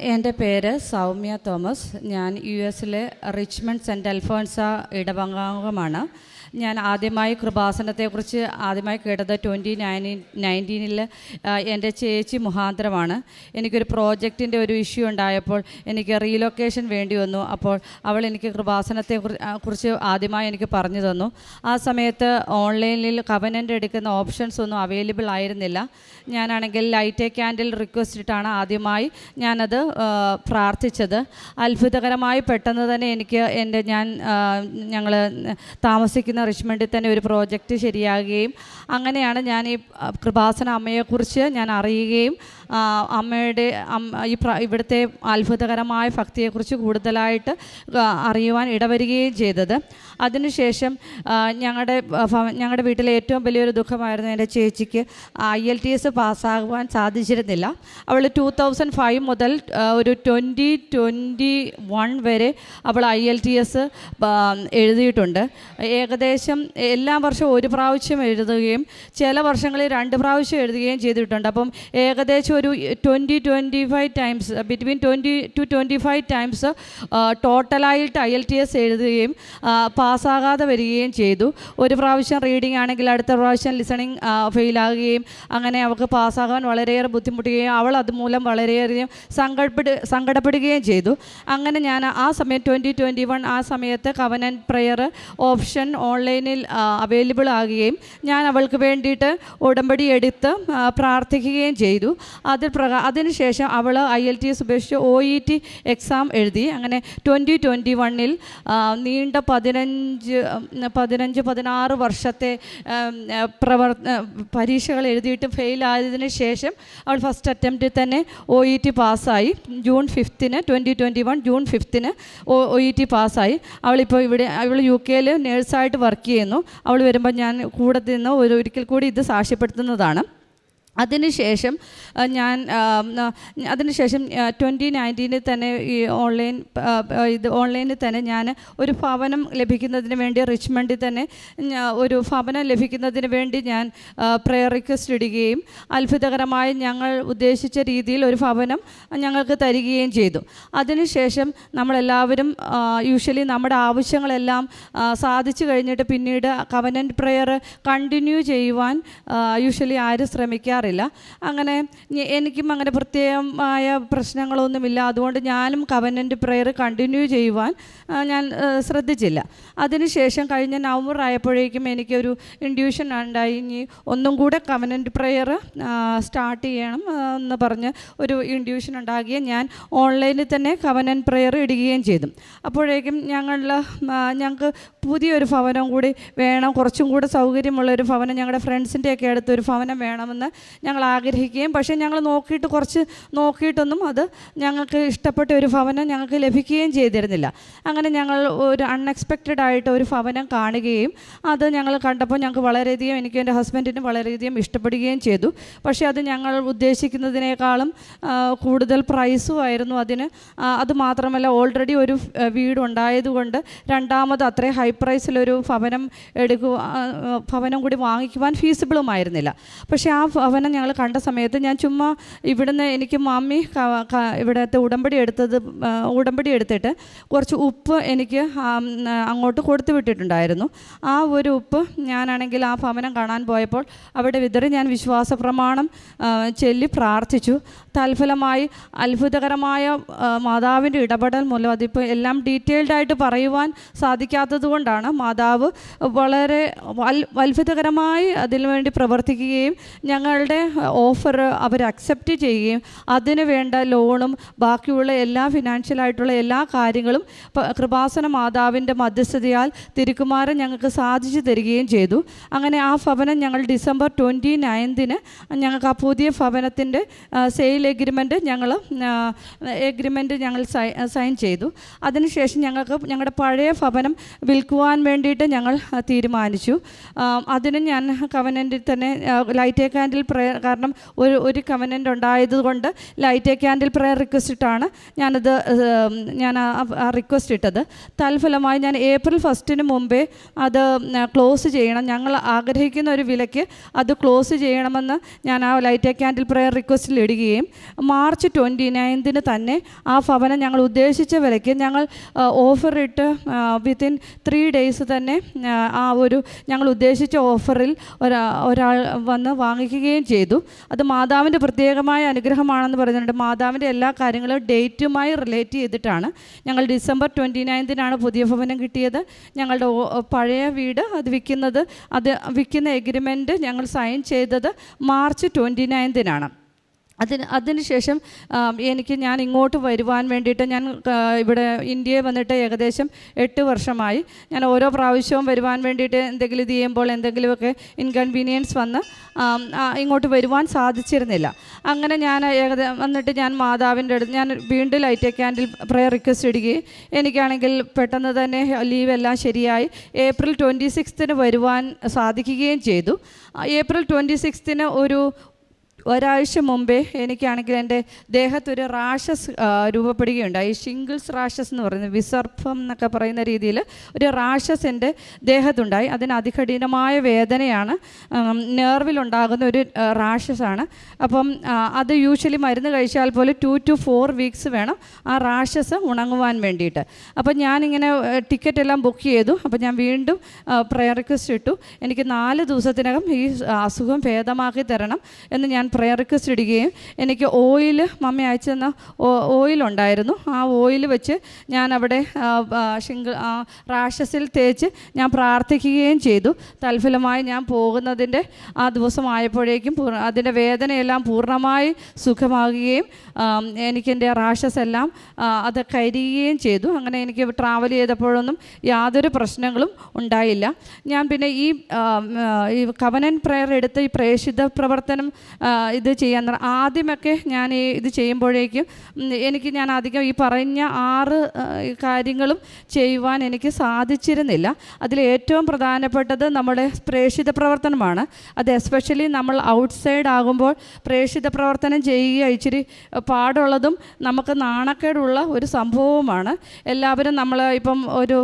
എന്റെ പേര് സൗമ്യ തോമസ്. ഞാൻ യു എസിലെ റിച്ച്മണ്ട് സെന്റ് അൽഫോൻസ ഇടവകാംഗമാണ് ഞാൻ ആദ്യമായി കൃപാസനത്തെക്കുറിച്ച് ആദ്യമായി കേട്ടത് ട്വന്റി നയന്റീൻ നയന്റീനിൽ എന്റെ ചേച്ചി മുഖാന്തരമാണ്. എനിക്കൊരു പ്രോജക്റ്റിന്റെ ഒരു ഇഷ്യൂ ഉണ്ടായപ്പോൾ എനിക്ക് റീലൊക്കേഷൻ വേണ്ടി വന്നു. അപ്പോൾ അവൾ എനിക്ക് കൃപാസനത്തെ കുറി- കുറിച്ച് ആദ്യമായി എനിക്ക് പറഞ്ഞു തന്നു. ആ സമയത്ത് ഓൺലൈനിൽ കവനന്റ് എടുക്കുന്ന ഓപ്ഷൻസ് ഒന്നും അവൈലബിൾ ആയിരുന്നില്ല. ഞാനാണെങ്കിൽ ലൈറ്റ് എ ക്യാൻഡിൽ റിക്വസ്റ്റ് ഇട്ടാണ് ആദ്യമായി ഞാനത് പ്രാർത്ഥിച്ചത്. അത്ഭുതകരമായി പെട്ടെന്ന് തന്നെ എനിക്ക് എന്റെ ഞാൻ ഞങ്ങൾ താമസിക്കുന്ന റിച്ച്മണ്ടിൽ തന്നെ ഒരു പ്രോജക്റ്റ് ശരിയാകുകയും അങ്ങനെയാണ് ഞാൻ ഈ കൃപാസന അമ്മയെക്കുറിച്ച് ഞാൻ അറിയുകയും അമ്മയുടെ ഈ ഇവിടുത്തെ അത്ഭുതകരമായ ഭക്തിയെക്കുറിച്ച് കൂടുതലായിട്ട് അറിയുവാൻ ഇടവരികയും ചെയ്തത്. അതിനുശേഷം ഞങ്ങളുടെ ഞങ്ങളുടെ വീട്ടിലെ ഏറ്റവും വലിയൊരു ദുഃഖമായിരുന്നു എന്റെ ചേച്ചിക്ക് ഐ എൽ ടി എസ് പാസ്സാകുവാൻ സാധിച്ചിരുന്നില്ല. അവൾ ടു തൗസൻഡ് ഫൈവ് മുതൽ ഒരു ട്വന്റി ട്വന്റി വൺ വരെ അവൾ ഐ എൽ ടി എസ് എഴുതിയിട്ടുണ്ട്. ഏകദേശം എല്ലാ വർഷവും ഒരു പ്രാവശ്യം എഴുതുകയും ചില വർഷങ്ങളിൽ രണ്ട് പ്രാവശ്യം എഴുതുകയും ചെയ്തിട്ടുണ്ട്. അപ്പം ഏകദേശം ഒരു twenty twenty five times between twenty two twenty five times ടോട്ടലായിട്ട് I L T S എഴുതുകയും പാസ്സാകാതെ വരികയും ചെയ്തു. ഒരു പ്രാവശ്യം റീഡിംഗ് ആണെങ്കിൽ അടുത്ത പ്രാവശ്യം ലിസണിങ് ഫെയിലാകുകയും അങ്ങനെ അവൾക്ക് പാസ്സാകാൻ വളരെയേറെ ബുദ്ധിമുട്ടുകയും അവൾ അതുമൂലം വളരെയധികം സങ്കടപ്പെടു സങ്കടപ്പെടുകയും ചെയ്തു. അങ്ങനെ ഞാൻ ആ സമയം ട്വന്റി ട്വന്റി വൺ ആ സമയത്ത് കവനൻ പ്രെയർ ഓപ്ഷൻ ഓൺലൈനിൽ അവൈലബിൾ ആകുകയും ഞാൻ അവൾക്ക് വേണ്ടിയിട്ട് ഉടമ്പടി എടുത്ത് പ്രാർത്ഥിക്കുകയും ചെയ്തു. അതിൽ പ്രകാ അതിനുശേഷം അവൾ ഐ എൽ ടി എസ് ഉപേക്ഷിച്ച് ഒ ഇ ടി എക്സാം എഴുതി. അങ്ങനെ ട്വന്റി ട്വന്റി വണ്ണിൽ നീണ്ട പതിനഞ്ച് പതിനഞ്ച് പതിനാറ് വർഷത്തെ പ്രവർത്ത പ്രവർ പരീക്ഷകൾ എഴുതിയിട്ട് ഫെയിലായതിനു ശേഷം അവൾ ഫസ്റ്റ് അറ്റംപ്റ്റിൽ തന്നെ ഒ ഇ ടി പാസ്സായി. ജൂൺ ഫിഫ്ത്തിന് ട്വന്റി ട്വന്റി വൺ ജൂൺ ഫിഫ്ത്തിന് ഒ ഇ ടി പാസ്സായി. അവളിപ്പോൾ ഇവിടെ അവൾ യു കെയിൽ നേഴ്സായിട്ട് വർക്ക് ചെയ്യുന്നു. അവൾ വരുമ്പോൾ ഞാൻ കൂടെ നിന്ന് ഒരു ഒരിക്കൽ കൂടി ഇത് സാക്ഷ്യപ്പെടുത്തുന്നതാണ്. അതിനുശേഷം ഞാൻ അതിനുശേഷം ട്വന്റി നയന്റീനിൽ തന്നെ ഈ ഓൺലൈൻ ഇത് ഓൺലൈനിൽ തന്നെ ഞാൻ ഒരു ഭവനം ലഭിക്കുന്നതിന് വേണ്ടി റിച്ച്മണ്ടിൽ തന്നെ ഒരു ഭവനം ലഭിക്കുന്നതിന് വേണ്ടി ഞാൻ പ്രെയർ റിക്വസ്റ്റ് ഇടുകയും അത്ഭുതകരമായി ഞങ്ങൾ ഉദ്ദേശിച്ച രീതിയിൽ ഒരു ഭവനം ഞങ്ങൾക്ക് തരികയും ചെയ്തു. അതിനുശേഷം നമ്മളെല്ലാവരും യൂഷ്വലി നമ്മുടെ ആവശ്യങ്ങളെല്ലാം സാധിച്ചു കഴിഞ്ഞിട്ട് പിന്നീട് കവനന്റ് പ്രെയർ കണ്ടിന്യൂ ചെയ്യുവാൻ യൂഷ്വലി ആരും ശ്രമിക്കാറില്ല അങ്ങനെ എനിക്കും അങ്ങനെ പ്രത്യേകമായ പ്രശ്നങ്ങളൊന്നുമില്ല. അതുകൊണ്ട് ഞാനും കവനന്റ് പ്രെയർ കണ്ടിന്യൂ ചെയ്യുവാൻ ഞാൻ ശ്രദ്ധിച്ചില്ല. അതിനുശേഷം കഴിഞ്ഞ നവംബർ ആയപ്പോഴേക്കും എനിക്കൊരു ഇൻഡ്യൂഷൻ ഉണ്ടായി. ഇനി ഒന്നും കൂടെ കവനന്റ് പ്രെയർ സ്റ്റാർട്ട് ചെയ്യണം എന്ന് പറഞ്ഞ് ഒരു ഇൻഡ്യൂഷൻ ഉണ്ടാകുകയും ഞാൻ ഓൺലൈനിൽ തന്നെ കവനൻ പ്രെയർ ഇടുകയും ചെയ്തു. അപ്പോഴേക്കും ഞങ്ങളുടെ ഞങ്ങൾക്ക് പുതിയൊരു ഭവനം കൂടി വേണം. കുറച്ചും കൂടെ സൗകര്യമുള്ള ഒരു ഭവനം. ഞങ്ങളുടെ ഫ്രണ്ട്സിന്റെയൊക്കെ അടുത്തൊരു ഭവനം വേണമെന്ന് ഞങ്ങൾ ആഗ്രഹിക്കുകയും പക്ഷേ ഞങ്ങൾ നോക്കിയിട്ട് കുറച്ച് നോക്കിയിട്ടൊന്നും അത് ഞങ്ങൾക്ക് ഇഷ്ടപ്പെട്ട ഒരു ഭവനം ഞങ്ങൾക്ക് ലഭിക്കുകയും ചെയ്തിരുന്നില്ല. അങ്ങനെ ഞങ്ങൾ ഒരു അൺഎക്സ്പെക്റ്റഡ് ആയിട്ട് ഒരു ഭവനം കാണുകയും അത് ഞങ്ങൾ കണ്ടപ്പോൾ ഞങ്ങൾക്ക് വളരെയധികം എനിക്ക് എന്റെ ഹസ്ബൻഡിനും വളരെയധികം ഇഷ്ടപ്പെടുകയും ചെയ്തു. പക്ഷേ അത് ഞങ്ങൾ ഉദ്ദേശിക്കുന്നതിനേക്കാളും കൂടുതൽ പ്രൈസും ആയിരുന്നു അതിന്. അത് മാത്രമല്ല ഓൾറെഡി ഒരു വീട് വീടുണ്ടായതുകൊണ്ട് രണ്ടാമത് അത്രയും ഹൈ പ്രൈസിലൊരു ഭവനം എടുക്കുക ഭവനം കൂടി വാങ്ങിക്കുവാൻ ഫീസിബിളുമായിരുന്നില്ല പക്ഷേ ആ ഭവനം ഞങ്ങൾ കണ്ട സമയത്ത് ഞാൻ ചുമ്മാ ഇവിടുന്ന് എനിക്ക് മമ്മി ഇവിടുത്തെ ഉടമ്പടി എടുത്തത് ഉടമ്പടി എടുത്തിട്ട് കുറച്ച് ഉപ്പ് എനിക്ക് അങ്ങോട്ട് കൊടുത്തു വിട്ടിട്ടുണ്ടായിരുന്നു. ആ ഒരു ഉപ്പ് ഞാനാണെങ്കിൽ ആ ഭവനം കാണാൻ പോയപ്പോൾ അവിടെ വിതറി ഞാൻ വിശ്വാസ പ്രമാണം ചൊല്ലി പ്രാർത്ഥിച്ചു. തൽഫലമായി അത്ഭുതകരമായ മാതാവിന്റെ ഇടപെടൽ മൂലം അതിപ്പോൾ എല്ലാം ഡീറ്റെയിൽഡായിട്ട് പറയുവാൻ സാധിക്കാത്തത് കൊണ്ടാണ് മാതാവ് വളരെ അത്ഭുതകരമായി അതിനു വേണ്ടി പ്രവർത്തിക്കുകയും ഞങ്ങളുടെ ഓഫർ അവർ അക്സെപ്റ്റ് ചെയ്യുകയും അതിന് വേണ്ട ലോണും ബാക്കിയുള്ള എല്ലാ ഫിനാൻഷ്യലായിട്ടുള്ള എല്ലാ കാര്യങ്ങളും കൃപാസന മാതാവിന്റെ മധ്യസ്ഥതയാൽ തിരുക്കുമാരൻ ഞങ്ങൾക്ക് സാധിച്ചു തരികയും ചെയ്തു. അങ്ങനെ ആ ഭവനം ഞങ്ങൾ ഡിസംബർ ട്വന്റി നയൻതിന് ഞങ്ങൾക്ക് ആ പുതിയ ഭവനത്തിന്റെ സെയിൽ എഗ്രിമെന്റ് ഞങ്ങൾ എഗ്രിമെന്റ് ഞങ്ങൾ സൈൻ ചെയ്തു. അതിനുശേഷം ഞങ്ങൾക്ക് ഞങ്ങളുടെ പഴയ ഭവനം വിൽക്കുവാൻ വേണ്ടിയിട്ട് ഞങ്ങൾ തീരുമാനിച്ചു. അതിന് ഞാൻ കവനന്റിൽ തന്നെ ലൈറ്റ് കാൻഡിൽ പ്രെയർ കാരണം ഒരു ഒരു കവനന്റ് ഉണ്ടായതുകൊണ്ട് light a candle prayer request ഇട്ടാണ് ഞാനത് ഞാൻ ആ റിക്വസ്റ്റ് ഇട്ടത്. തൽഫലമായി ഞാൻ ഏപ്രിൽ ഫസ്റ്റിന് മുമ്പേ അത് ക്ലോസ് ചെയ്യണം. ഞങ്ങൾ ആഗ്രഹിക്കുന്ന ഒരു വിലയ്ക്ക് അത് ക്ലോസ് ചെയ്യണമെന്ന് ഞാൻ ആ ലൈറ്റ് എ ക്യാൻഡിൽ പ്രയർ റിക്വസ്റ്റിൽ ഇടുകയും മാർച്ച് ട്വന്റി നയൻത്തിന് തന്നെ ആ ഭവനം ഞങ്ങൾ ഉദ്ദേശിച്ച വിലയ്ക്ക് ഞങ്ങൾ ഓഫർ ഇട്ട് വിത്തിൻ ത്രീ ഡേയ്സ് തന്നെ ആ, ഒരു ഞങ്ങൾ ഉദ്ദേശിച്ച ഓഫറിൽ ഒരാ ഒരാൾ വന്ന് വാങ്ങിക്കുകയും ചെയ്തു. അത് മാതാവിന്റെ പ്രത്യേകമായ അനുഗ്രഹമാണെന്ന് പറയുന്നുണ്ട്. മാതാവിന്റെ എല്ലാ കാര്യങ്ങളും ഡേറ്റുമായി റിലേറ്റ് ചെയ്തിട്ടാണ്. ഞങ്ങൾ ഡിസംബർ ട്വന്റി നയൻത്തിനാണ് പുതിയ ഭവനം കിട്ടിയത്. ഞങ്ങളുടെ പഴയ വീട് അത് വിൽക്കുന്നത് അത് വിൽക്കുന്ന എഗ്രിമെന്റ് ഞങ്ങൾ സൈൻ ചെയ്തത് മാർച്ച് ട്വന്റി നയൻത്തിനാണ്. അതിന് അതിനുശേഷം ശേഷം എനിക്ക് ഞാൻ ഇങ്ങോട്ട് വരുവാൻ വേണ്ടിയിട്ട് ഞാൻ ഇവിടെ ഇന്ത്യയിൽ വന്നിട്ട് ഏകദേശം എട്ട് വർഷമായി. ഞാൻ ഓരോ പ്രാവശ്യവും വരുവാൻ വേണ്ടിയിട്ട് എന്തെങ്കിലും ഇത് ചെയ്യുമ്പോൾ എന്തെങ്കിലുമൊക്കെ ഇൻകൺവീനിയൻസ് വന്ന് ഇങ്ങോട്ട് വരുവാൻ സാധിച്ചിരുന്നില്ല. അങ്ങനെ ഞാൻ ഏകദേശം വന്നിട്ട് ഞാൻ മാതാവിന്റെ അടുത്ത് ഞാൻ വീണ്ടും ലൈറ്റ് ക്യാൻഡിൽ പ്രയർ റിക്വസ്റ്റ് ഇടുകയും എനിക്കാണെങ്കിൽ പെട്ടെന്ന് തന്നെ ലീവ് എല്ലാം ശരിയായി. ഏപ്രിൽ ട്വന്റി സിക്സ്തിന് വരുവാൻ സാധിക്കുകയും ചെയ്തു. ഏപ്രിൽ ട്വന്റി സിക്സ്തിന് ഒരു ഒരാഴ്ച മുമ്പേ എനിക്കാണെങ്കിൽ എന്റെ ദേഹത്തൊരു റാഷസ് രൂപപ്പെടുകയുണ്ടായി. ഷിംഗിൾസ് റാഷസ് എന്ന് പറയുന്നത് വിസർഭം എന്നൊക്കെ പറയുന്ന രീതിയിൽ ഒരു റാഷസ് എന്റെ ദേഹത്തുണ്ടായി. അതിന് അതികഠിനമായ വേദനയാണ് നെർവിലുണ്ടാകുന്ന ഒരു റാഷസാണ്. അപ്പം അത് യൂഷ്വലി മരുന്ന് കഴിച്ചാൽ പോലും ടു ടു ഫോർ വീക്സ് വേണം ആ റാഷസ് ഉണങ്ങുവാൻ വേണ്ടിയിട്ട്. അപ്പം ഞാനിങ്ങനെ ടിക്കറ്റ് എല്ലാം ബുക്ക് ചെയ്തു. അപ്പം ഞാൻ വീണ്ടും പ്രയർ റിക്വസ്റ്റ് ഇട്ടു. എനിക്ക് നാല് ദിവസത്തിനകം ഈ അസുഖം ഭേദമാക്കി തരണം എന്ന് ഞാൻ പ്രയർ റിക്വസ്റ്റ് ഇടുകയും എനിക്ക് ഓയിൽ മമ്മി അയച്ചു തന്ന ഓയിൽ ഉണ്ടായിരുന്നു. ആ ഓയിൽ വെച്ച് ഞാൻ അവിടെ റാഷസിൽ തേച്ച് ഞാൻ പ്രാർത്ഥിക്കുകയും ചെയ്തു. തൽഫലമായി ഞാൻ പോകുന്നതിന്റെ ആ ദിവസമായപ്പോഴേക്കും അതിന്റെ വേദനയെല്ലാം പൂർണമായി സുഖമാകുകയും എനിക്കെന്റെ റാഷസ് എല്ലാം അത് കരിയുകയും ചെയ്തു. അങ്ങനെ എനിക്ക് ട്രാവൽ ചെയ്തപ്പോഴൊന്നും യാതൊരു പ്രശ്നങ്ങളും ഉണ്ടായില്ല. ഞാൻ പിന്നെ ഈ കവനൻ പ്രയർ എടുത്ത് ഈ പ്രേഷിത പ്രവർത്തനം ഇത് ചെയ്യാൻ ആദ്യമൊക്കെ ഞാൻ ഈ ഇത് ചെയ്യുമ്പോഴേക്കും എനിക്ക് ഞാൻ അധികം ഈ പറഞ്ഞ ആറ് കാര്യങ്ങളും ചെയ്യുവാൻ എനിക്ക് സാധിച്ചിരുന്നില്ല. അതിൽ ഏറ്റവും പ്രധാനപ്പെട്ടത് നമ്മുടെ പ്രേക്ഷിത പ്രവർത്തനമാണ്. അത് എസ്പെഷ്യലി നമ്മൾ ഔട്ട്സൈഡ് ആകുമ്പോൾ പ്രേക്ഷിത പ്രവർത്തനം ചെയ്യുക ഇച്ചിരി പാടുള്ളതും നമുക്ക് നാണക്കേടുള്ള ഒരു സംഭവവുമാണ്. എല്ലാവരും നമ്മൾ ഇപ്പം ഒരു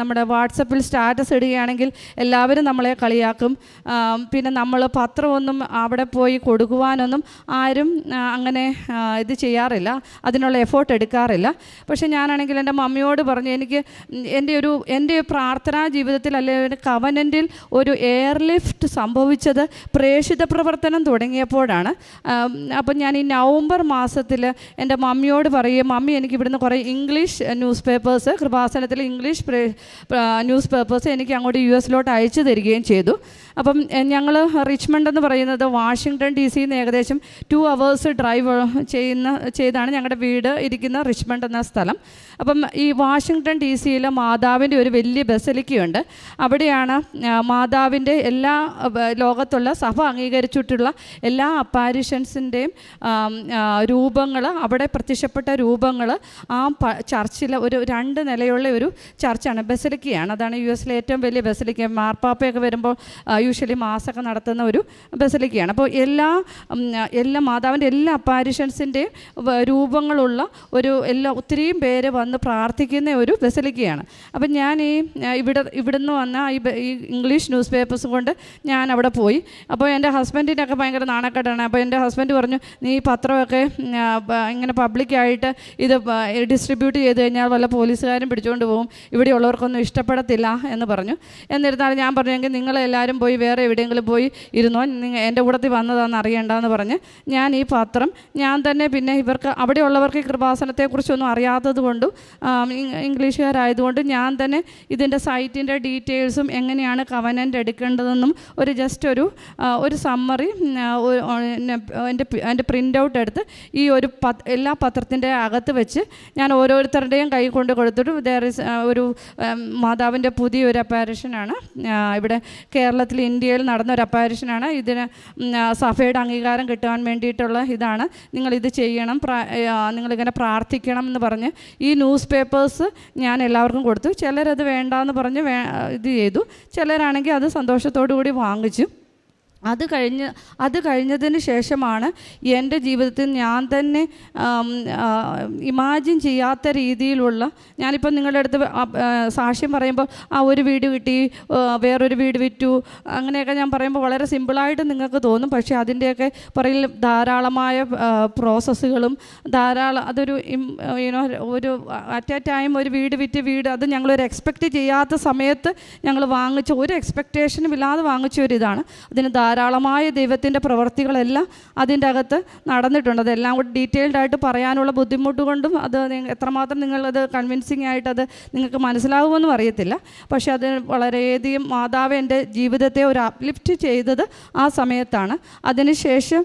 നമ്മുടെ വാട്സപ്പിൽ സ്റ്റാറ്റസ് ഇടുകയാണെങ്കിൽ എല്ലാവരും നമ്മളെ കളിയാക്കും. പിന്നെ നമ്മൾ പത്രമൊന്നും അവിടെ പോയി കൊടുക്കുവാനൊന്നും ആരും അങ്ങനെ ഇത് ചെയ്യാറില്ല. അതിനുള്ള എഫേർട്ട് എടുക്കാറില്ല. പക്ഷേ ഞാനാണെങ്കിൽ എന്റെ മമ്മിയോട് പറഞ്ഞു എനിക്ക് എന്റെ ഒരു എന്റെ പ്രാർത്ഥനാ ജീവിതത്തിൽ അല്ലെങ്കിൽ കവനന്റിൽ ഒരു എയർലിഫ്റ്റ് സംഭവിച്ചത് പ്രേഷിത പ്രവർത്തനം തുടങ്ങിയപ്പോഴാണ്. അപ്പം ഞാൻ ഈ നവംബർ മാസത്തിൽ എന്റെ മമ്മിയോട് പറയും മമ്മി എനിക്ക് ഇവിടുന്ന് കുറേ ഇംഗ്ലീഷ് ന്യൂസ് പേപ്പേഴ്സ് കൃപാസനത്തിൽ ഇംഗ്ലീഷ് ന്യൂസ് പേപ്പേഴ്സ് എനിക്ക് അങ്ങോട്ട് യു എസിലോട്ട് അയച്ചു തരികയും ചെയ്തു. അപ്പം ഞങ്ങൾ റിച്ച്മണ്ട് എന്ന് പറയുന്നത് വാഷിങ്ടൺ ഡി സിന്ന് ഏകദേശം ടു അവേഴ്സ് ഡ്രൈവ് ചെയ്യുന്ന ചെയ്താണ് ഞങ്ങളുടെ വീട് ഇരിക്കുന്ന റിച്ച്മണ്ട് എന്ന സ്ഥലം. അപ്പം ഈ വാഷിങ്ടൺ ഡി സിയിൽ മാതാവിന്റെ ഒരു വലിയ ബസലിക്കയുണ്ട്. അവിടെയാണ് മാതാവിന്റെ എല്ലാ ലോകത്തുള്ള സഭ അംഗീകരിച്ചിട്ടുള്ള എല്ലാ അപ്പാരിഷൻസിന്റെയും രൂപങ്ങൾ അവിടെ പ്രത്യക്ഷപ്പെട്ട രൂപങ്ങൾ ആ പ ചർച്ചിൽ ഒരു രണ്ട് നിലയുള്ള ഒരു ചർച്ചാണ് ബസലിക്കയാണ്. അതാണ് യു എസിലെ ഏറ്റവും വലിയ ബസലിക്ക. മാർപ്പാപ്പയൊക്കെ വരുമ്പോൾ യൂഷ്വലി മാസമൊക്കെ നടത്തുന്ന ഒരു ബസലിക്കയാണ്. അപ്പോൾ എല്ലാ എല്ലാ മാതാവിന്റെ എല്ലാ അപ്പാരിഷൻസിന്റെയും രൂപങ്ങളുള്ള ഒരു എല്ലാ ഒത്തിരിയും പേര് വന്ന് പ്രാർത്ഥിക്കുന്ന ഒരു ബസലിക്കയാണ്. അപ്പം ഞാൻ ഈ ഇവിടെ ഇവിടുന്ന് വന്ന ഈ ഇംഗ്ലീഷ് ന്യൂസ് പേപ്പേഴ്സ് കൊണ്ട് ഞാൻ അവിടെ പോയി. അപ്പോൾ എന്റെ ഹസ്ബൻഡിനൊക്കെ ഭയങ്കര നാണക്കെട്ടാണ് അപ്പോൾ എന്റെ ഹസ്ബൻഡ് പറഞ്ഞു നീ പത്രമൊക്കെ ഇങ്ങനെ പബ്ലിക്കായിട്ട് ഇത് ഡിസ്ട്രിബ്യൂട്ട് ചെയ്ത് കഴിഞ്ഞാൽ വല്ല പോലീസുകാരും പിടിച്ചുകൊണ്ട് പോകും ഇവിടെയുള്ളവർക്കൊന്നും ഇഷ്ടപ്പെടത്തില്ല എന്ന് പറഞ്ഞു. എന്നിരുന്നാലും ഞാൻ പറഞ്ഞെങ്കിൽ നിങ്ങളെല്ലാവരും പോയി വേറെ എവിടെയെങ്കിലും പോയി ഇരുന്നോ? എന്റെ കൂടത്തിൽ വന്നതാണെന്ന് അറിയണ്ടെന്ന് പറഞ്ഞ് ഞാൻ ഈ പത്രം ഞാൻ തന്നെ പിന്നെ ഇവർക്ക് അവിടെയുള്ളവർക്ക് കൃപാസനത്തെക്കുറിച്ചൊന്നും അറിയാത്തത് കൊണ്ടും ഇംഗ്ലീഷുകാരായതുകൊണ്ട് ഞാൻ തന്നെ ഇതിന്റെ സൈറ്റിന്റെ ഡീറ്റെയിൽസും എങ്ങനെയാണ് കവനന്റ് എടുക്കേണ്ടതെന്നും ഒരു ജസ്റ്റ് ഒരു ഒരു സമ്മറി എന്റെ എന്റെ പ്രിന്റ് ഔട്ട് എടുത്ത് ഈ ഒരു പത് എല്ലാ പത്രത്തിന്റെ അകത്ത് വെച്ച് ഞാൻ ഓരോരുത്തരുടെയും കൈ കൊണ്ട് കൊടുത്തിട്ട് ദർ ഇസ് ഒരു മാതാവിന്റെ പുതിയൊരു അപ്പാരിഷനാണ് ഇവിടെ കേരളത്തിൽ ഇന്ത്യയിൽ നടന്ന ഒരു അപ്പാരിഷനാണ് ഇതിന് സഫയുടെ അംഗീകാരം കിട്ടുവാൻ വേണ്ടിയിട്ടുള്ള ഇതാണ്. നിങ്ങളിത് ചെയ്യണം നിങ്ങളിങ്ങനെ പ്രാർത്ഥിക്കണം എന്ന് പറഞ്ഞ് ഈ ന്യൂസ് പേപ്പേഴ്സ് ഞാൻ എല്ലാവർക്കും കൊടുത്തു. ചിലരത് വേണ്ടാന്ന് പറഞ്ഞ് വേ ഇത് ചെയ്തു. ചിലരാണെങ്കിൽ അത് സന്തോഷത്തോടു കൂടി വാങ്ങിച്ചു. അത് കഴിഞ്ഞ് അത് കഴിഞ്ഞതിന് ശേഷമാണ് എന്റെ ജീവിതത്തിൽ ഞാൻ തന്നെ ഇമാജിൻ ചെയ്യാത്ത രീതിയിലുള്ള ഞാനിപ്പോൾ നിങ്ങളുടെ അടുത്ത് സാക്ഷ്യം പറയുമ്പോൾ ആ ഒരു വീട് കിട്ടി വേറൊരു വീട് വിറ്റു അങ്ങനെയൊക്കെ ഞാൻ പറയുമ്പോൾ വളരെ സിമ്പിളായിട്ട് നിങ്ങൾക്ക് തോന്നും. പക്ഷേ അതിന്റെയൊക്കെ പുറകിൽ ധാരാളമായ പ്രോസസ്സുകളും ധാരാളം അതൊരു യുനോ ഒരു അറ്റ് എ ടൈം ഒരു വീട് വിറ്റ് വീട് അത് ഞങ്ങളൊരു എക്സ്പെക്റ്റ് ചെയ്യാത്ത സമയത്ത് ഞങ്ങൾ വാങ്ങിച്ച ഒരു എക്സ്പെക്റ്റേഷനും ഇല്ലാതെ വാങ്ങിച്ച ഒരു ഇതാണ്. അതിന് ധാരാളമായ ദൈവത്തിന്റെ പ്രവൃത്തികളെല്ലാം അതിന്റെ അകത്ത് നടന്നിട്ടുണ്ട്. അതെല്ലാം കൂടി ഡീറ്റെയിൽഡ് ആയിട്ട് പറയാനുള്ള ബുദ്ധിമുട്ട് കൊണ്ടും അത് എത്രമാത്രം നിങ്ങളത് കൺവിൻസിങ് ആയിട്ട് അത് നിങ്ങൾക്ക് മനസ്സിലാവുമെന്നും അറിയത്തില്ല. പക്ഷേ അത് വളരെയധികം മാതാവ് എന്റെ ജീവിതത്തെ ഒരു അപ്ലിഫ്റ്റ് ചെയ്തത് ആ സമയത്താണ്. അതിനുശേഷം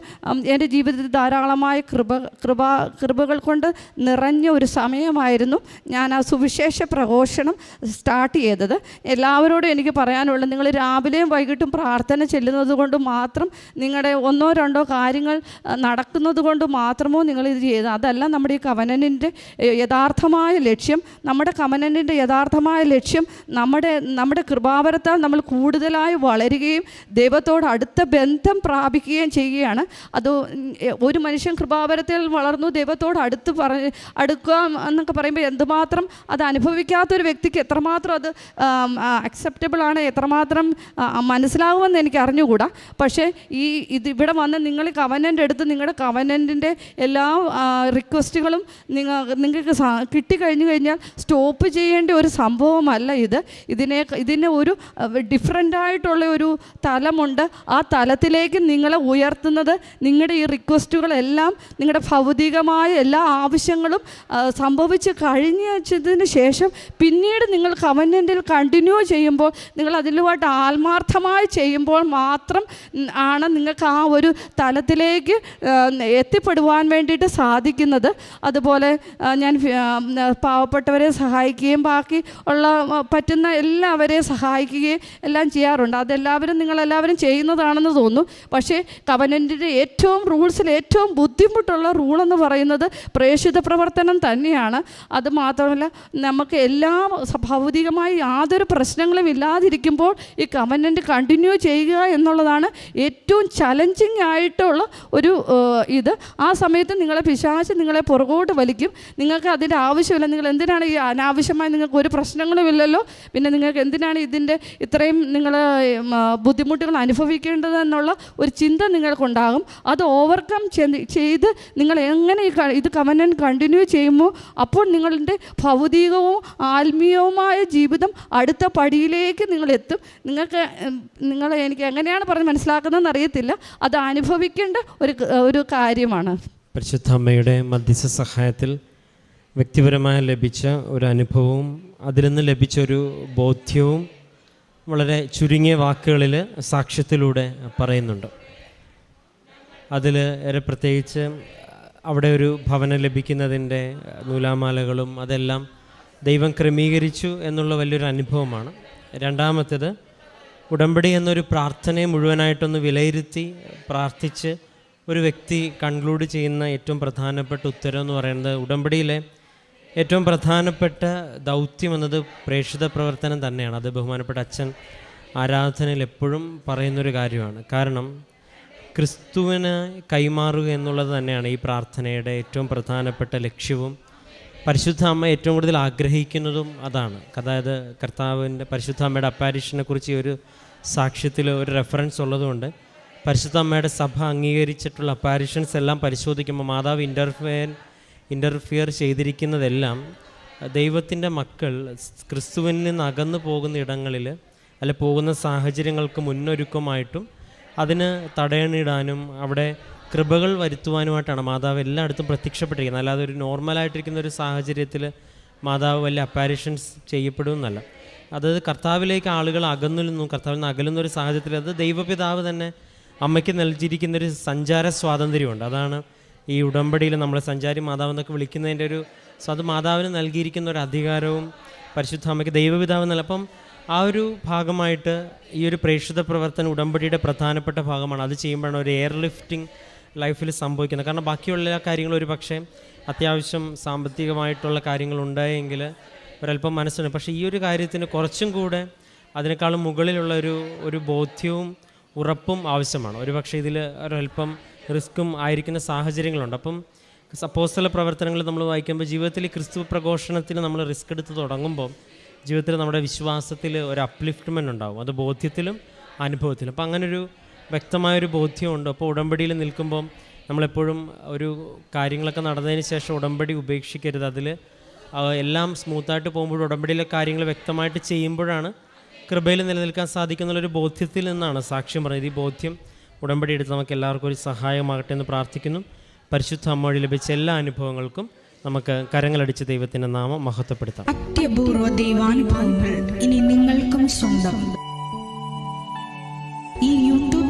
എന്റെ ജീവിതത്തിൽ ധാരാളമായ കൃപ കൃപ കൃപകൾ കൊണ്ട് നിറഞ്ഞ ഒരു സമയമായിരുന്നു ഞാൻ ആ സുവിശേഷ പ്രഘോഷണം സ്റ്റാർട്ട് ചെയ്തത്. എല്ലാവരോടും എനിക്ക് പറയാനുള്ളത് നിങ്ങൾ രാവിലെയും വൈകിട്ടും പ്രാർത്ഥന ചെല്ലുന്നത് കൊണ്ട് മാത്രം നിങ്ങളുടെ ഒന്നോ രണ്ടോ കാര്യങ്ങൾ നടക്കുന്നത് കൊണ്ട് മാത്രമോ നിങ്ങൾ ഇത് ചെയ്ത്. അതല്ല നമ്മുടെ ഈ കവനനിന്റെ യഥാർത്ഥമായ ലക്ഷ്യം. നമ്മുടെ കവനനിന്റെ യഥാർത്ഥമായ ലക്ഷ്യം നമ്മുടെ നമ്മുടെ കൃപാവരത്താൽ നമ്മൾ കൂടുതലായി വളരുകയും ദൈവത്തോട് അടുത്ത ബന്ധം പ്രാപിക്കുകയും ചെയ്യുകയാണ്. അത് ഒരു മനുഷ്യൻ കൃപാവരത്തിൽ വളർന്നു ദൈവത്തോട് അടുത്ത് പറ അടുക്കുക എന്നൊക്കെ പറയുമ്പോൾ എന്തുമാത്രം അത് അനുഭവിക്കാത്തൊരു വ്യക്തിക്ക് എത്രമാത്രം അത് അക്സെപ്റ്റബിൾ ആണ് എത്രമാത്രം മനസ്സിലാവുമെന്ന് എനിക്ക് അറിഞ്ഞുകൂടാ. പക്ഷേ ഈ ഇത് ഇവിടെ വന്ന് നിങ്ങൾ കവനന്റ് എടുത്ത് നിങ്ങളുടെ കവനന്റിന്റെ എല്ലാ റിക്വസ്റ്റുകളും നിങ്ങൾ നിങ്ങൾക്ക് കിട്ടി കിട്ടിക്കഴിഞ്ഞു കഴിഞ്ഞാൽ സ്റ്റോപ്പ് ചെയ്യേണ്ട ഒരു സംഭവമല്ല ഇത്. ഇതിനെ ഇതിന് ഒരു ഡിഫറെന്റായിട്ടുള്ള ഒരു തലമുണ്ട്. ആ തലത്തിലേക്ക് നിങ്ങളെ ഉയർത്തുന്നത് നിങ്ങളുടെ ഈ റിക്വസ്റ്റുകളെല്ലാം നിങ്ങളുടെ ഭൗതികമായ എല്ലാ ആവശ്യങ്ങളും സംഭവിച്ച് കഴിഞ്ഞതിന് ശേഷം പിന്നീട് നിങ്ങൾ കവനന്റിൽ കണ്ടിന്യൂ ചെയ്യുമ്പോൾ നിങ്ങൾ അതിലുമായിട്ട് ആത്മാർത്ഥമായി ചെയ്യുമ്പോൾ മാത്രം ആണ് നിങ്ങൾക്ക് ആ ഒരു തലത്തിലേക്ക് എത്തിപ്പെടുവാൻ വേണ്ടിയിട്ട് സാധിക്കുന്നത്. അതുപോലെ ഞാൻ പാവപ്പെട്ടവരെ സഹായിക്കുകയും ബാക്കി ഉള്ള പറ്റുന്ന എല്ലാവരെയും സഹായിക്കുകയും എല്ലാം ചെയ്യാറുണ്ട്. അതെല്ലാവരും നിങ്ങളെല്ലാവരും ചെയ്യുന്നതാണെന്ന് തോന്നുന്നു. പക്ഷേ കവനന്റെ ഏറ്റവും റൂൾസിൽ ഏറ്റവും ബുദ്ധിമുട്ടുള്ള റൂളെന്ന് പറയുന്നത് പ്രേക്ഷിത പ്രവർത്തനം തന്നെയാണ്. അത് മാത്രമല്ല നമുക്ക് എല്ലാ ഭൗതികമായി യാതൊരു പ്രശ്നങ്ങളും ഇല്ലാതിരിക്കുമ്പോൾ ഈ കവനന്റ് കണ്ടിന്യൂ ചെയ്യുക എന്നുള്ളതാണ് ഏറ്റവും ചലഞ്ചിങ് ആയിട്ടുള്ള ഒരു ഇത്. ആ സമയത്ത് നിങ്ങളെ പിശാച്ച് നിങ്ങളെ പുറകോട്ട് വലിക്കും. നിങ്ങൾക്ക് അതിന്റെ ആവശ്യമില്ല. നിങ്ങൾ എന്തിനാണ് ഈ അനാവശ്യമായി നിങ്ങൾക്ക് ഒരു പ്രശ്നങ്ങളുമില്ലല്ലോ പിന്നെ നിങ്ങൾക്ക് എന്തിനാണ് ഇതിന്റെ ഇത്രയും നിങ്ങൾ ബുദ്ധിമുട്ടുകൾ അനുഭവിക്കേണ്ടത് എന്നുള്ള ഒരു ചിന്ത നിങ്ങൾക്കുണ്ടാകും. അത് ഓവർകം ചെയ്ത് നിങ്ങൾ എങ്ങനെ ഇത് കമനൻ കണ്ടിന്യൂ ചെയ്യുമ്പോൾ അപ്പോൾ നിങ്ങളുടെ ഭൗതികവും ആത്മീയവുമായ ജീവിതം അടുത്ത പടിയിലേക്ക് നിങ്ങൾ എത്തും നിങ്ങൾക്ക് നിങ്ങൾ എനിക്ക് എങ്ങനെയാണ് പറഞ്ഞ് മനസ്സിലാക്കുന്നതെന്ന് അറിയത്തില്ല അത് അനുഭവിക്കേണ്ട ഒരു ഒരു കാര്യമാണ്. പരിശുദ്ധ അമ്മയുടെ മധ്യസ്ഥ സഹായത്തിൽ വ്യക്തിപരമായി ലഭിച്ച ഒരു അനുഭവവും അതിൽ നിന്ന് ലഭിച്ച ഒരു ബോധ്യവും വളരെ ചുരുങ്ങിയ വാക്കുകളിൽ സാക്ഷ്യത്തിലൂടെ പറയുന്നുണ്ട്. അതിൽ പ്രത്യേകിച്ച് അവിടെ ഒരു ഭവനം ലഭിക്കുന്നതിന്റെ നൂലാമാലകളും അതെല്ലാം ദൈവം ക്രമീകരിച്ചു എന്നുള്ള വലിയൊരു അനുഭവമാണ്. രണ്ടാമത്തേത് ഉടമ്പടി എന്നൊരു പ്രാർത്ഥനയെ മുഴുവനായിട്ടൊന്ന് വിലയിരുത്തി പ്രാർത്ഥിച്ച് ഒരു വ്യക്തി കൺക്ലൂഡ് ചെയ്യുന്ന ഏറ്റവും പ്രധാനപ്പെട്ട ഉത്തരം എന്ന് പറയുന്നത് ഉടമ്പടിയിലെ ഏറ്റവും പ്രധാനപ്പെട്ട ദൗത്യം എന്നത് പ്രേക്ഷിത പ്രവർത്തനം തന്നെയാണ്. അത് ബഹുമാനപ്പെട്ട അച്ഛൻ ആരാധനയിൽ എപ്പോഴും പറയുന്നൊരു കാര്യമാണ്. കാരണം ക്രിസ്തുവിന് കൈമാറുക എന്നുള്ളത് തന്നെയാണ് ഈ പ്രാർത്ഥനയുടെ ഏറ്റവും പ്രധാനപ്പെട്ട ലക്ഷ്യവും. പരിശുദ്ധ അമ്മ ഏറ്റവും കൂടുതൽ ആഗ്രഹിക്കുന്നതും അതാണ്. അതായത് കർത്താവിന്റെ പരിശുദ്ധ അമ്മയുടെ അപ്പാരിഷനെ കുറിച്ച് ഒരു സാക്ഷ്യത്തിൽ ഒരു റെഫറൻസ് ഉള്ളതുകൊണ്ട് പരിശുദ്ധ അമ്മയുടെ സഭ അംഗീകരിച്ചിട്ടുള്ള അപ്പാരിഷൻസ് എല്ലാം പരിശോധിക്കുമ്പോൾ മാതാവ് ഇന്റർഫിയർ ഇന്റർഫിയർ ചെയ്തിരിക്കുന്നതെല്ലാം ദൈവത്തിന്റെ മക്കൾ ക്രിസ്തുവിൽ നിന്ന് അകന്നു പോകുന്ന ഇടങ്ങളിൽ അല്ലെ പോകുന്ന സാഹചര്യങ്ങൾക്ക് മുന്നൊരുക്കമായിട്ടും അതിന് തടയണിടാനും അവിടെ കൃപകൾ വരുത്തുവാനുമായിട്ടാണ് മാതാവ് എല്ലായിടത്തും പ്രത്യക്ഷപ്പെട്ടിരിക്കുന്നത്. അല്ലാതെ ഒരു നോർമലായിട്ടിരിക്കുന്ന ഒരു സാഹചര്യത്തിൽ മാതാവ് വലിയ അപ്പാരിഷൻസ് ചെയ്യപ്പെടുമെന്നല്ല. അതായത് കർത്താവിലേക്ക് ആളുകൾ അകന്നു നിന്നും കർത്താവിൽ നിന്ന് അകലുന്ന ഒരു സാഹചര്യത്തിൽ അത് ദൈവപിതാവ് തന്നെ അമ്മയ്ക്ക് നൽകിയിരിക്കുന്ന ഒരു സഞ്ചാര സ്വാതന്ത്ര്യമുണ്ട്. അതാണ് ഈ ഉടമ്പടിയിൽ നമ്മളെ സഞ്ചാരി മാതാവ് എന്നൊക്കെ വിളിക്കുന്നതിന്റെ ഒരു സോ അത് മാതാവിന് നൽകിയിരിക്കുന്ന ഒരു അധികാരവും പരിശുദ്ധ അമ്മയ്ക്ക് ദൈവപിതാവ് നല്ല അപ്പം ആ ഒരു ഭാഗമായിട്ട് ഈ ഒരു പ്രേക്ഷിത പ്രവർത്തന ഉടമ്പടിയുടെ പ്രധാനപ്പെട്ട ഭാഗമാണ്. അത് ചെയ്യുമ്പോഴാണ് ഒരു എയർ ലിഫ്റ്റിംഗ് ലൈഫിൽ സംഭവിക്കുന്നത്. കാരണം ബാക്കിയുള്ള കാര്യങ്ങൾ ഒരു പക്ഷേ അത്യാവശ്യം സാമ്പത്തികമായിട്ടുള്ള കാര്യങ്ങളുണ്ടായെങ്കിൽ ഒരല്പം മനസ്സിന്. പക്ഷേ ഈ ഒരു കാര്യത്തിന് കുറച്ചും കൂടെ അതിനേക്കാളും മുകളിലുള്ള ഒരു ഒരു ബോധ്യവും ഉറപ്പും ആവശ്യമാണ്. ഒരു പക്ഷേ ഇതിൽ ഒരല്പം റിസ്ക്കും ആയിരിക്കുന്ന സാഹചര്യങ്ങളുണ്ട്. അപ്പം അപ്പോസ്തല പ്രവർത്തനങ്ങൾ നമ്മൾ വായിക്കുമ്പോൾ ജീവിതത്തിൽ ക്രിസ്തു പ്രഘോഷണത്തിന് നമ്മൾ റിസ്ക് എടുത്ത് തുടങ്ങുമ്പോൾ ജീവിതത്തിൽ നമ്മുടെ വിശ്വാസത്തിൽ ഒരു അപ്ലിഫ്റ്റ്മെന്റ് ഉണ്ടാകും അത് ബോധ്യത്തിലും അനുഭവത്തിലും. അപ്പം അങ്ങനൊരു വ്യക്തമായൊരു ബോധ്യമുണ്ട്. അപ്പോൾ ഉടമ്പടിയിൽ നിൽക്കുമ്പം നമ്മളെപ്പോഴും ഒരു കാര്യങ്ങളൊക്കെ നടന്നതിന് ശേഷം ഉടമ്പടി ഉപേക്ഷിക്കരുത്. അതിൽ എല്ലാം സ്മൂത്തായിട്ട് പോകുമ്പോൾ ഉടമ്പടിയിലെ കാര്യങ്ങൾ വ്യക്തമായിട്ട് ചെയ്യുമ്പോഴാണ് കൃപയിൽ നിലനിൽക്കാൻ സാധിക്കുന്നുള്ളൊരു ബോധ്യത്തിൽ നിന്നാണ് സാക്ഷ്യം പറയുന്നത്. ഈ ബോധ്യം ഉടമ്പടി എടുത്ത് നമുക്ക് എല്ലാവർക്കും ഒരു സഹായമാകട്ടെ എന്ന് പ്രാർത്ഥിക്കുന്നു. പരിശുദ്ധ അമ്മ വഴി ലഭിച്ച എല്ലാ അനുഭവങ്ങൾക്കും നമുക്ക് കരങ്ങളടിച്ച് ദൈവത്തിന്റെ നാമം മഹത്വപ്പെടുത്താം. അത്യപൂർവ ദൈവാനുഭവങ്ങൾ ഇനി നിങ്ങൾക്കും സ്വന്തം.